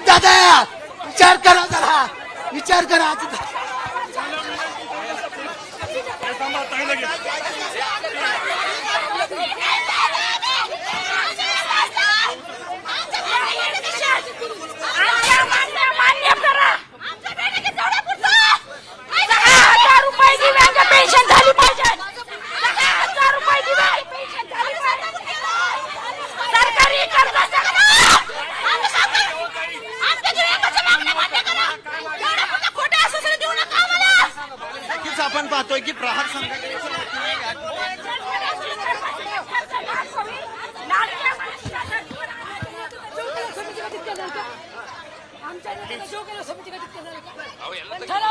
अजित दादा विचार करा जरा. विचार करा. अजित आमच्या मान्य मान्य करा दहा हजार रुपये दिव्यांग पेन्शन झाली पाहिजे दहा हजार रुपये दिव्यांग पेन्शन झाली पाहिजे सरकारी कर्ज नक्कीच आपण पाहतोय की प्रहार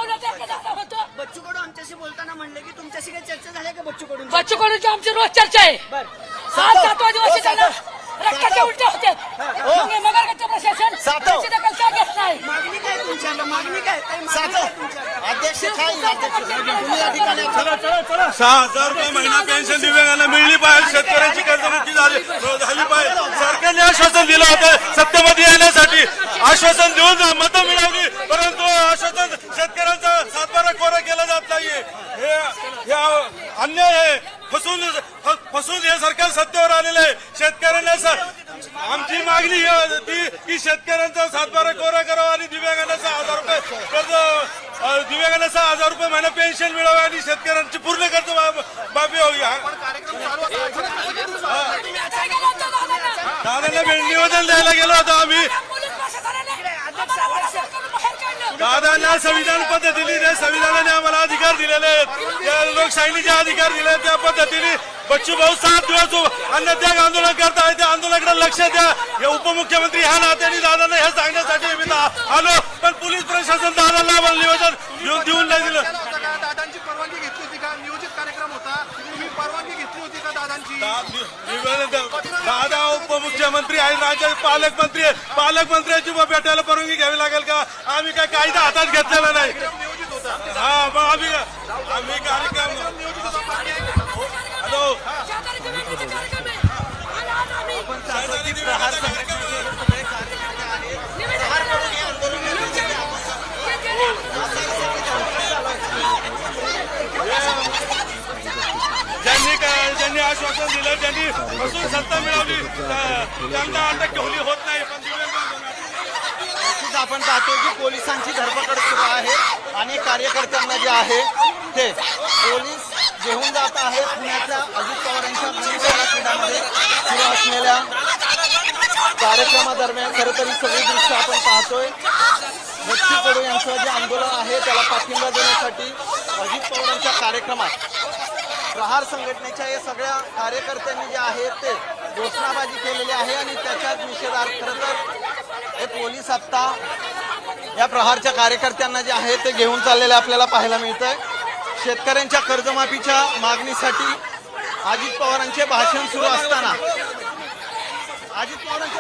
बच्चू कडू आमच्याशी बोलताना म्हणले की तुमच्याशी काही चर्चा झाली का बच्चू कडून बच्चू कडूची आमची रोज चर्चा आहे. बर. सात सातवा. दिवस त्यांना रक्ताच्या उलट्या होत्या मग हे. मगरगच्चं प्रशासन सातव. त्याची दखल का घेत नाही मागणी काय तुमच्याकडे मागणी काय? काही मागणी काय तुमच्याकडे? अध्यक्ष काय अध्यक्ष. तुम्ही या ठिकाणी सहा हजार रुपये महिना पेन्शन दिव्यांगांना मिळली पाहिजे. शेतकऱ्यांची कर्जमुक्ती झाली. झाली पाहिजे. सरकारने आश्वासन दिलं होतं सत्तेमध्ये येण्यासाठी. आश्वासन देऊन मतं मिळवली. परंतु आश्वासन शेतकऱ्यांचा सातबारा कोरा केला जात नाहीये. हे हे अन्याय आहे. फसून फसून हे सरकार सत्तेवर आलेलं आहे. शेतकऱ्यांना स- आमची मागणी ही होती की शेतकऱ्यांचा सातबारा कोरा करावा आणि दिव्यांगांना सहा हजार रुपये कर्ज दिव्यांगांना सहा हजार रुपये महिना पेन्शन मिळावे आणि शेतकऱ्यांची पूर्ण कर्ज मा- माफी व्हावी. हा- दादांना निवेदन द्यायला गेलो होतो आम्ही. दादांना संविधान पद्धतीने त्या संविधानाने आम्हाला अधिकार दिलेले आहेत. त्या लोकशाहीने जे अधिकार दिले त्या पद्धतीने बच्चू भाऊ सात दिवस अन्नत्याग आंदोलन करत आहे त्या आंदोलनाकडे लक्ष द्या. हे उपमुख्यमंत्री ह्या नात्याने दादांना हे सांगण्यासाठी मी आलो. पण पोलीस प्रशासन दादांना आम्हाला निवेदन देऊन नाही दिलं. दादांची परवानगी घेतली होती का? नियोजित कार्यक्रम होता. परवानगी घेतली होती का दादांची. दादा उपमुख्यमंत्री आहे राज्याचे पालकमंत्री आहे. पालकमंत्र्यांची मग भेटायला परवानगी घ्यावी लागेल का? आम्ही काय कायदा हातात घेतलेला नाही. हा मग आम्ही आम्ही कार्यक्रम हॅलो. ज्यांनी काय- ज्यांनी आश्वासन दिलं ज्यांनी बसून सत्ता मिळवली. त्यांना अटक ठेवली होत नाही. पण आपण पाहतो की पोलिसांची धरपकड सुरू आहे आणि कार्यकर्त्यांना जे आहे ते पोलीस घेऊन जात आहेत. पुण्याच्या अजित पवारांच्या क्रीडामध्ये सुरू असलेल्या कार्यक्रमादरम्यान खरं तरी सगळी दृश्य आपण पाहतोय. बच्चू कडू यांचं जे आंदोलन आहे त्याला पाठिंबा देण्यासाठी अजित पवारांच्या कार्यक्रमात प्रहार संघटनेच्या या सगळ्या कार्यकर्त्यांनी जे आहे ते घोषणाबाजी केलेली आहे आणि त्याच्याच निषेधार्थ खरं तर हे पोलीस आत्ता या प्रहारच्या कार्यकर्त्यांना जे आहे ते घेऊन चाललेले आपल्याला पाहायला मिळतं आहे शेतकऱ्यांच्या कर्जमाफीच्या मागणीसाठी अजित पवारांचे भाषण सुरू असताना अजित पवारांचे